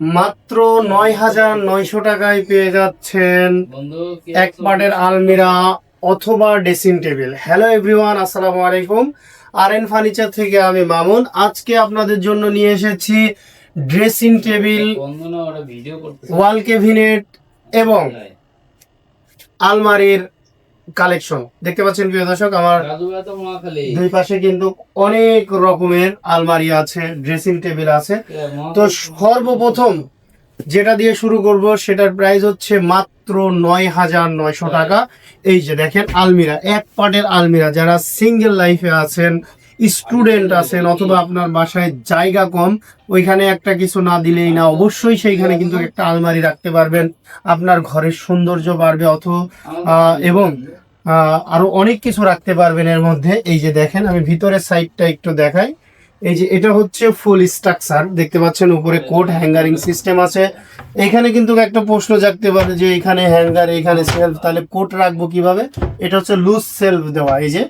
মাত্র নয় হাজার নয়শো টাকায় পেয়ে যাচ্ছেন এক পাটের আলমিরা অথবা ড্রেসিং টেবিল। হ্যালো এভরিওয়ান আসসালামু আলাইকুম। আর এন ফার্নিচার থেকে আমি মামুন। আজকে আপনাদের জন্য নিয়ে এসেছি ড্রেসিং টেবিল ওয়াল কেবিনেট এবং আলমারির কালেকশন দেখতে পাচ্ছেন প্রিয় দর্শক আমার দুই পাশে কিন্তু অনেক রকমের আলমারি আছে ড্রেসিং টেবিল আছে। তো সর্বপ্রথম যেটা দিয়ে শুরু করব সেটার প্রাইস হচ্ছে মাত্র নয় হাজার নয়শো টাকা। এই যে দেখেন আলমিরা এক পাটের আলমিরা। যারা সিঙ্গেল লাইফে আছেন স্টুডেন্ট আছেন অথবা আপনার বাসায় জায়গা কম ওইখানে একটা কিছু না দিলেই না অবশ্যই সেইখানে কিন্তু একটা আলমারি রাখতে পারবেন। আপনার ঘরের সৌন্দর্য বাড়বে অথবা আহ, এবং আরও অনেক কিছু রাখতে পারবেন এর মধ্যে। এই যে দেখেন আমি ভিতরের সাইডটা একটু দেখাই। এই যে এটা হচ্ছে ফুল স্ট্রাকচার দেখতে পাচ্ছেন উপরে কোট হ্যাঙ্গারিং সিস্টেম আছে। এখানে কিন্তু একটা প্রশ্ন জাগতে পারে যে এখানে হ্যাঙ্গার এখানে সেলফ তাহলে কোট রাখব কীভাবে? এটা হচ্ছে লুজ সেলফ দেওয়া। এই যে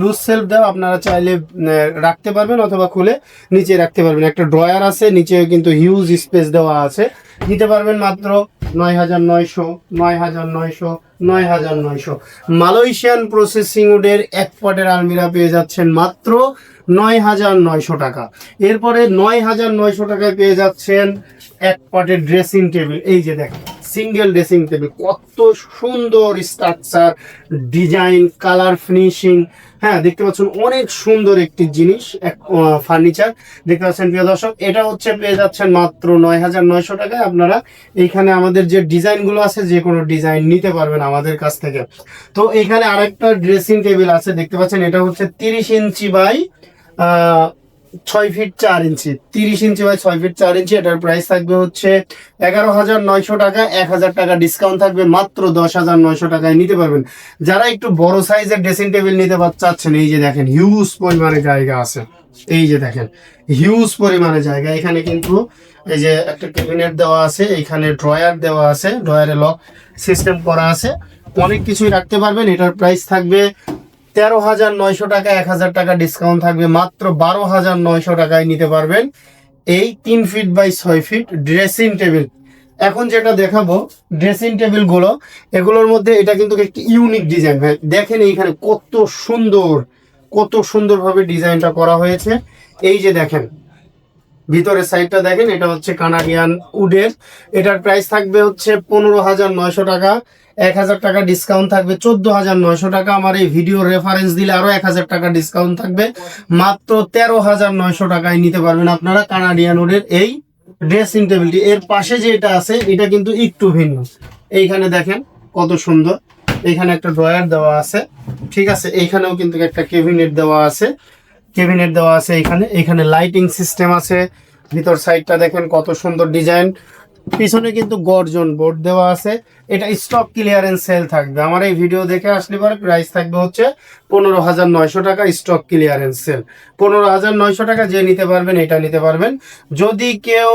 লুজ সেলফ দেওয়া আপনারা চাইলে রাখতে পারবেন অথবা খুলে নিচে রাখতে পারবেন। একটা ড্রয়ার আছে নিচে কিন্তু হিউজ স্পেস দেওয়া আছে। নিতে পারবেন মাত্র নয় হাজার নয়শো, নয় হাজার নয়শো, নয় হাজার নয়শো। মালয়েশিয়ান প্রসেসিং উডের এক পটের আলমিরা পেয়ে যাচ্ছেন মাত্র নয় হাজার নয়শো টাকা। এরপরে নয় হাজার নয়শো টাকায় পেয়ে যাচ্ছেন এক পটের ড্রেসিং টেবিল এই যে দেখেন। সিঙ্গেল ড্রেসিং টেবিল কত সুন্দর স্ট্রাকচার ডিজাইন কালার ফিনিশিং হ্যাঁ দেখতে পাচ্ছেন অনেক সুন্দর একটি জিনিস, এক ফার্নিচার দেখতে পাচ্ছেন প্রিয় দর্শক, এটা হচ্ছে পেয়ে যাচ্ছেন মাত্র নয় হাজার নয়শো টাকায়। আপনারা এইখানে আমাদের যে ডিজাইনগুলো আছে, যে কোনো ডিজাইন নিতে পারবেন আমাদের কাছ থেকে। তো এখানে আরেকটা ড্রেসিং টেবিল আছে, দেখতে পাচ্ছেন, এটা হচ্ছে তিরিশ ইঞ্চি বাই ছয় ফিট চার ইঞ্চি, তিরিশ ইঞ্চি বাই ছয় ফিট চার ইঞ্চি, এটার প্রাইস থাকবে হচ্ছে এগারো হাজার নয়শো টাকা, এক হাজার টাকা ডিসকাউন্ট থাকবে, মাত্র দশ হাজার নয়শো টাকায় নিতে পারবেন। যারা একটু বড় সাইজের ড্রেসিং টেবিল নিতে চাচ্ছেন, এই যে দেখেন হিউজ পরিমাণে জায়গা আছে। এই যে দেখেন হিউজ পরিমাণে জায়গা। এখানে কিন্তু এই যে একটা ক্যাবিনেট দেওয়া আছে, এখানে ড্রয়ার দেওয়া আছে ড্রয়ারে লক সিস্টেম করা আছে। অনেক কিছুই রাখতে পারবেন, এটার প্রাইস থাকবে তেরো হাজার নয়শো টাকা, এক হাজার টাকা ডিসকাউন্ট থাকবে। মাত্র বারো হাজার নয়শো টাকায় নিতে পারবেন এই তিন ফিট বাই ছয় ফিট ড্রেসিং টেবিল এখন যেটা দেখাবো ড্রেসিং টেবিলগুলো এগুলোর মধ্যে এটা কিন্তু একটি ইউনিক ডিজাইন ভাই, দেখেন এইখানে কত সুন্দর, কত সুন্দরভাবে ডিজাইনটা করা হয়েছে। এই যে দেখেন ভিতরের সাইডটা দেখেন, এটা হচ্ছে কানাডিয়ান উডের এটার প্রাইস থাকবে হচ্ছে পনেরো হাজার নয়শো টাকা। এক হাজার টাকা ডিসকাউন্ট থাকবে, চোদ্দ হাজার নয়শো টাকা। আমার এই ভিডিও রেফারেন্স দিলে আরও এক হাজার টাকা ডিসকাউন্ট থাকবে। মাত্র তেরো হাজার নয়শো টাকায় নিতে পারবেন আপনারা কানাডিয়ান উডের এই ড্রেসিং টেবিলটি এর পাশে যে এটা আছে, এটা কিন্তু একটু ভিন্ন। এইখানে দেখেন কত সুন্দর। এইখানে একটা ড্রয়ার দেওয়া আছে। ঠিক আছে, এইখানেও কিন্তু একটা কেবিনেট দেওয়া আছে। কেবিনেট দেওয়া আছে এখানে। এখানে লাইটিং সিস্টেম আছে। ভিতর সাইডটা দেখেন কত সুন্দর ডিজাইন পিছনে কিন্তু গর্জন বোর্ড দেওয়া আছে। এটা স্টক ক্লিয়ারেন্স সেল থাকবে। আমার এই ভিডিও দেখে আসলে পরে প্রাইস থাকবে হচ্ছে পনেরো হাজার নয়শো টাকা স্টক ক্লিয়ারেন্স সেল পনেরো হাজার নয়শো টাকা যে নিতে পারবেন, এটা নিতে পারবেন। যদি কেউ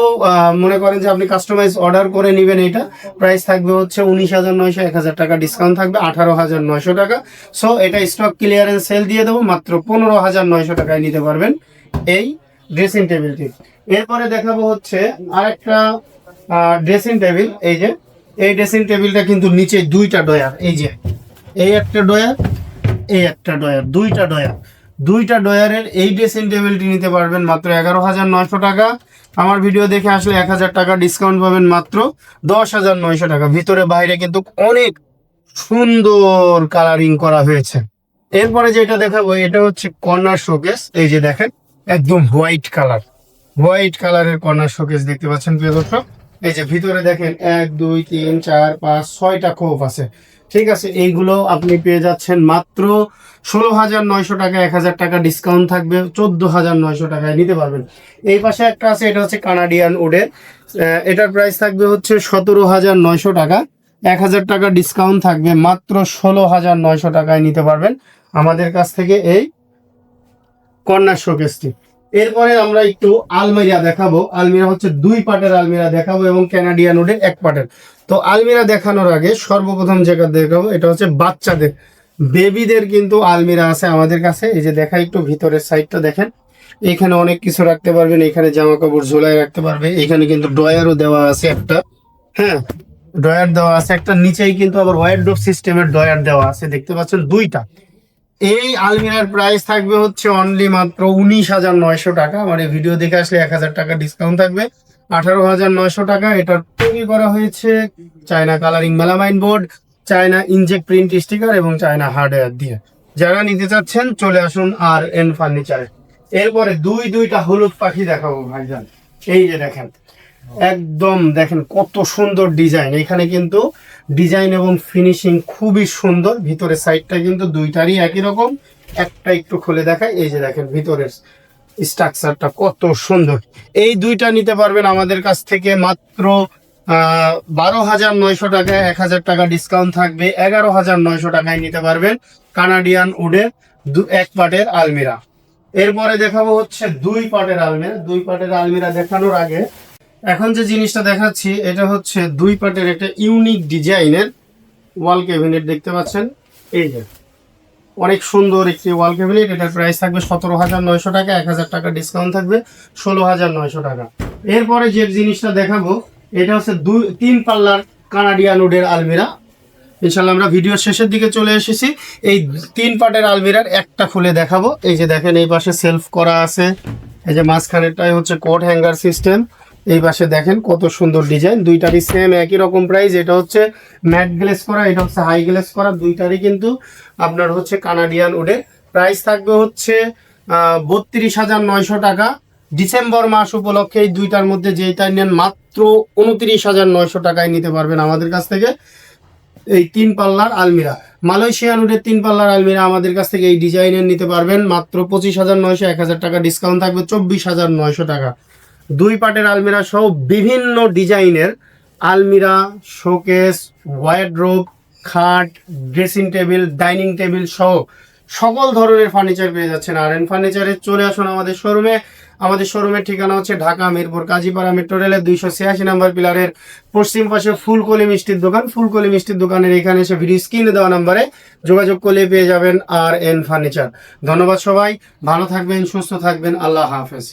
মনে করেন যে আপনি কাস্টমাইজ অর্ডার করে নেবেন এটা প্রাইস থাকবে হচ্ছে উনিশ হাজার নয়শো, এক হাজার টাকা ডিসকাউন্ট থাকবে, আঠারো হাজার নয়শো টাকা। সো এটা স্টক ক্লিয়ারেন্স সেল দিয়ে দেবো, মাত্র পনেরো হাজার নয়শো টাকায় নিতে পারবেন এই ড্রেসিং টেবিলটি এরপরে দেখাবো হচ্ছে আরেকটা ড্রেসিং টেবিল এই যে, এই ড্রেসিং টেবিলটা কিন্তু নিচে দুইটা ডয়ার, এই যে, এই একটা ডয়ার, এই একটা ডয়ার, দুইটা ডয়ার। দুইটা ডয়ারের এই ড্রেসিং টেবিলটি নিতে পারবেন মাত্র এগারো হাজার নয়শো টাকা। আমার ভিডিও দেখে আসলে এক হাজার টাকা ডিসকাউন্ট পাবেন মাত্র দশ হাজার নয়শো টাকা। ভিতরে বাইরে কিন্তু অনেক সুন্দর কালারিং করা হয়েছে। এরপরে যেটা দেখাবো, এটা হচ্ছে কর্নার শোকেস এই যে দেখেন, একদম হোয়াইট কালার হোয়াইট কালারের কর্নার শোকেস দেখতে পাচ্ছেন প্রিয় দর্শক। এই যে ভিতরে দেখেন, এক, দুই, তিন, চার, পাঁচ, ছয়টা খোপ আছে। ঠিক আছে, এইগুলো আপনি পেয়ে যাচ্ছেন মাত্র ষোলো হাজার নয়শো টাকা, এক হাজার টাকা ডিসকাউন্ট থাকবে চোদ্দ হাজার নয়শো টাকায় নিতে পারবেন। এই পাশে একটা আছে, এটা হচ্ছে কানাডিয়ান উডের এটার প্রাইস থাকবে হচ্ছে সতেরো হাজার নয়শো টাকা, এক হাজার টাকা ডিসকাউন্ট থাকবে, মাত্র ষোলো হাজার নয়শো টাকায় নিতে পারবেন। আমাদের কাছ থেকে এই কর্নার শোকেসটি এরপরে আমরা একটু আলমিরা দেখাবো। আলমিরা হচ্ছে দুই পাটের আলমিরা দেখাবো এবং ক্যানাডিয়ান উডের এক পাটের। তো আলমিরা দেখানোর আগে সর্বপ্রথম যেটা দেখাবো, এটা হচ্ছে বাচ্চাদের। বেবিদের কিন্তু আলমিরা আছে আমাদের কাছে। এই যে দেখা একটু ভিতরের সাইডটা দেখেন। এখানে অনেক কিছু রাখতে পারবেন। এখানে জামা কাপড় ঝোলায় রাখতে পারবে। এখানে কিন্তু ড্রয়ারও দেওয়া আছে একটা। হ্যাঁ ড্রয়ার দেওয়া আছে একটা। নিচেই কিন্তু আবার ওয়াইড ডোর সিস্টেমের ড্রয়ার দেওয়া আছে। দেখতে পাচ্ছেন দুইটা। এই আলমিরার প্রাইস থাকবে হচ্ছে অনলি মাত্র উনিশ হাজার নয়শো টাকা। আমার এই ভিডিও দেখে আসলে এক হাজার টাকা ডিসকাউন্ট থাকবে। আঠারো হাজার নয়শো টাকা, এটা তৈরি করা হয়েছে China colouring melamine board China inject print sticker এবং চায়না হার্ডওয়্যার দিয়ে। যারা নিতে চাচ্ছেন, চলে আসুন আর এন ফার্নিচার এরপরে দুই, দুইটা হলুদ পাখি দেখাবো ভাইজান। এই যে দেখেন একদম দেখেন কত সুন্দর ডিজাইন। এখানে কিন্তু ডিজাইন এবং ফিনিশিং খুবই সুন্দর। ভিতরের সাইডটা কিন্তু দুইটারই একই রকম। একটা একটু খুলে দেখায় এই যে দেখেন ভিতরের স্ট্রাকচারটা কত সুন্দর। এই দুইটা নিতে পারবেন আমাদের কাছ থেকে মাত্র বারো হাজার নয়শো টাকায় এক হাজার টাকা ডিসকাউন্ট থাকবে। এগারো হাজার নয়শো টাকায় নিতে পারবেন কানাডিয়ান উডের দু, এক পাটের আলমিরা। এরপরে দেখাবো হচ্ছে দুই পাটের আলমিরা। দুই পাটের আলমিরা দেখানোর আগে এখন যে জিনিসটা দেখাচ্ছি, এটা হচ্ছে দুই পার্টের একটা ইউনিক ডিজাইনের ওয়াল ক্যাবিনেট দেখতে পাচ্ছেন। এই যে, অনেক সুন্দর একটি ওয়াল ক্যাবিনেট এটার প্রাইস থাকবে সতেরো হাজার নয়শো টাকা, এক হাজার টাকা ডিসকাউন্ট থাকবে ষোলো হাজার নয়শো টাকা। এরপরে যে জিনিসটা দেখাবো, এটা হচ্ছে দুই তিন পাল্লার কানাডিয়ান উডের আলমিরা। ইনশাল্লাহ আমরা ভিডিও শেষের দিকে চলে এসেছি। এই তিন পাটের আলমিরার একটা খুলে দেখাবো। এই যে দেখেন, এই পাশে সেলফ করা আছে। এই যে মাঝখানেরটাই হচ্ছে কোট হ্যাঙ্গার সিস্টেম এই পাশে দেখেন কত সুন্দর ডিজাইন। দুইটারই সেম একই রকম প্রাইস এটা হচ্ছে ম্যাট গ্লেস করা, এটা হচ্ছে হাই গ্লেস করা। দুইটারই কিন্তু আপনার হচ্ছে কানাডিয়ান উডে প্রাইস থাকবে হচ্ছে বত্রিশ হাজার নয়শো টাকা। ডিসেম্বর মাস উপলক্ষে এই দুইটার মধ্যে যেইটা নেন মাত্র উনত্রিশ হাজার নয়শো টাকায় নিতে পারবেন আমাদের কাছ থেকে এই তিন পাল্লার আলমিরা। মালয়েশিয়ান উডের তিন পাল্লার আলমিরা আমাদের কাছ থেকে এই ডিজাইনের নিতে পারবেন। মাত্র পঁচিশ হাজার নয়শো, এক হাজার টাকা ডিসকাউন্ট থাকবে চব্বিশ হাজার নয়শো টাকা। দুই পাটের আলমিরা সহ বিভিন্ন ডিজাইনের আলমিরা, শোকেস ওয়াইড্রোব খাট, ড্রেসিং টেবিল, ডাইনিং টেবিল সহ সকল ধরনের ফার্নিচার পেয়ে যাচ্ছেন আর এন ফার্নিচারে চলে আসুন আমাদের শোরুমে। আমাদের শোরুমের ঠিকানা হচ্ছে ঢাকা, মিরপুর, কাজীপাড়া মেট্রো রেলের দুইশো ছিয়াশি নাম্বার পিলারের পশ্চিম পাশে ফুলকলি মিষ্টির দোকান। ফুলকলি মিষ্টির দোকানের এখানে এসে ভিডিও স্ক্রিনে দেওয়া নাম্বারে যোগাযোগ করলে পেয়ে যাবেন আর এন ফার্নিচার ধন্যবাদ সবাই। ভালো থাকবেন, সুস্থ থাকবেন। আল্লাহ হাফেজ।